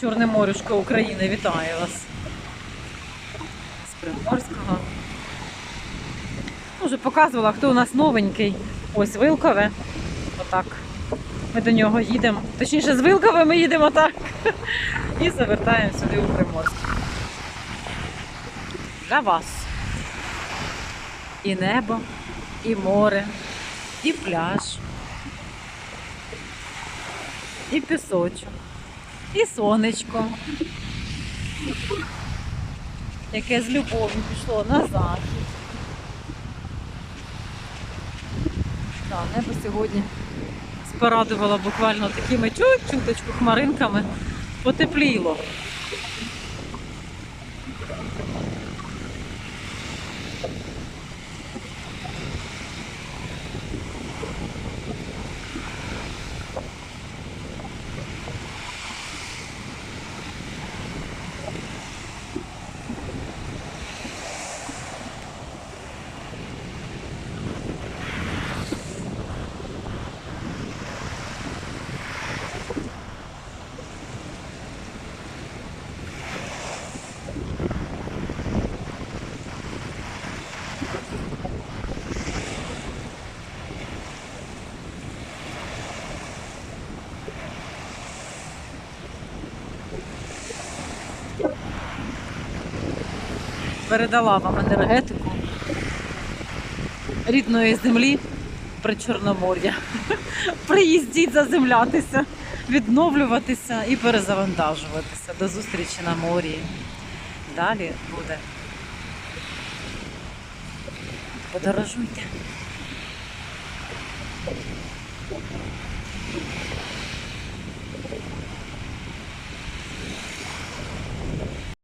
Чорне морюшко України, вітаю вас. З Приморського. Вже показувала, хто у нас новенький. Ось Вилкове. Отак. Ми до нього їдемо. Точніше, з Вилкове ми їдемо так. І завертаємо сюди у Приморськ. Для вас. І небо, і море, і пляж, і пісочок, і сонечко, яке з любов'ю пішло на захід. Так, небо сьогодні спорадувало буквально такими чуть-чуточку хмаринками, потепліло. Передала вам енергетику рідної землі при Чорномор'я. Приїздіть заземлятися, відновлюватися і перезавантажуватися. До зустрічі на морі. Далі буде. Подорожуйте.